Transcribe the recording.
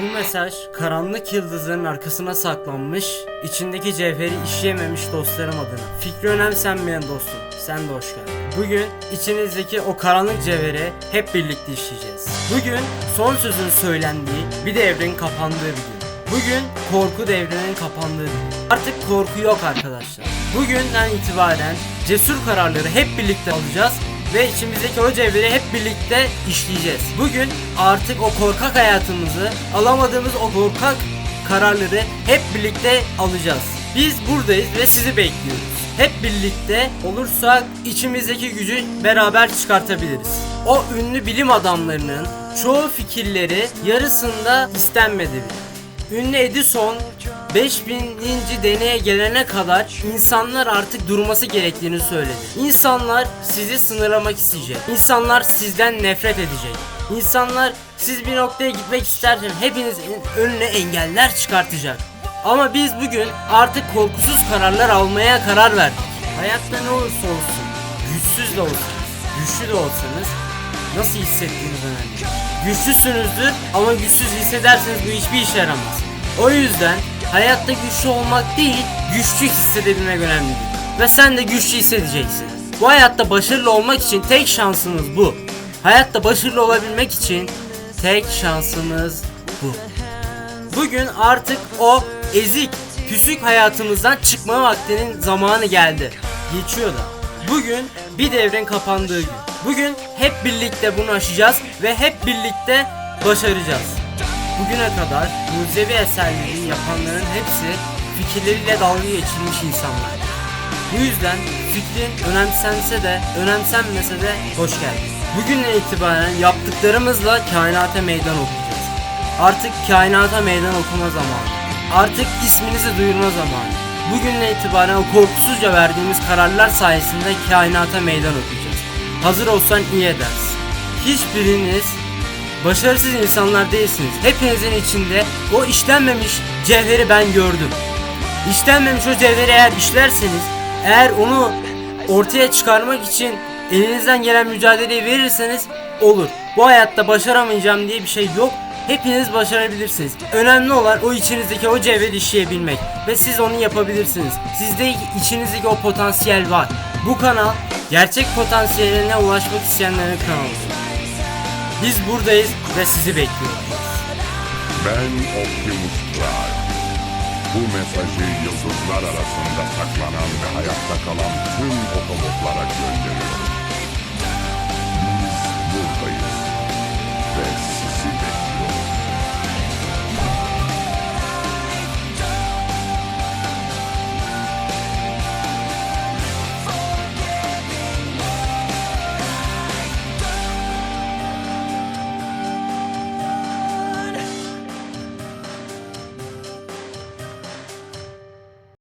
Bu mesaj karanlık yıldızların arkasına saklanmış, içindeki cevheri işleyememiş dostlarım adına. Fikri önemsenmeyen dostum, sen de hoş geldin. Bugün içinizdeki o karanlık cevheri hep birlikte işleyeceğiz. Bugün son sözün söylendiği, bir devrin kapandığı bir gün. Bugün korku devrinin kapandığı gün. Artık korku yok arkadaşlar. Bugünden itibaren cesur kararları hep birlikte alacağız ve içimizdeki o cevheri hep birlikte işleyeceğiz. Bugün artık o korkak hayatımızı, alamadığımız o korkak kararları hep birlikte alacağız. Biz buradayız ve sizi bekliyoruz. Hep birlikte olursak içimizdeki gücü beraber çıkartabiliriz. O ünlü bilim adamlarının çoğu fikirleri yarısında istenmedi bile. Ünlü Edison 5000. deneye gelene kadar insanlar artık durması gerektiğini söyledi. İnsanlar sizi sınırlamak isteyecek. İnsanlar sizden nefret edecek. İnsanlar siz bir noktaya gitmek isterken hepinizin önüne engeller çıkartacak. Ama biz bugün artık korkusuz kararlar almaya karar verdik. Hayatta ne olursa olsun, güçsüz de olsanız, güçlü de olsanız nasıl hissettiğiniz önemli. Güçlüsünüzdür ama güçsüz hissederseniz bu hiçbir işe yaramaz. O yüzden hayatta güçlü olmak değil, güçlü hissedebilmek önemlidir. Ve sen de güçlü hissedeceksin. Bu hayatta başarılı olmak için tek şansınız bu. Hayatta başarılı olabilmek için tek şansımız bu. Bugün artık o ezik, küsük hayatımızdan çıkma vaktinin zamanı geldi. Geçiyor da. Bugün bir devrin kapandığı gün. Bugün hep birlikte bunu aşacağız ve hep birlikte başaracağız. Bugüne kadar mucizevi eserleri yapanların hepsi fikirleriyle dalga geçilmiş insanlar. Bu yüzden fikrin önemsense de önemsenmese de hoş geldin. Bugünden itibaren yaptıklarımızla kainata meydan okuyacağız. Artık kainata meydan okuma zamanı. Artık isminizi duyurma zamanı. Bugünden itibaren o korkusuzca verdiğimiz kararlar sayesinde kainata meydan okuyacağız. Hazır olsan iyi edersin. Hiçbiriniz başarısız insanlar değilsiniz. Hepinizin içinde o işlenmemiş cevheri ben gördüm. İşlenmemiş o cevheri eğer işlerseniz, eğer onu ortaya çıkarmak için elinizden gelen mücadeleyi verirseniz olur. Bu hayatta başaramayacağım diye bir şey yok. Hepiniz başarabilirsiniz. Önemli olan o içinizdeki o cevheri işleyebilmek ve siz onu yapabilirsiniz. Sizde içinizdeki o potansiyel var. Bu kanal gerçek potansiyeline ulaşmak isteyenlerin kanalı. Biz buradayız ve sizi bekliyoruz. Ben Optimus Prime. Bu mesajı yıldızlar arasında saklanan ve hayatta kalan tüm otobotlara gönderiyorum.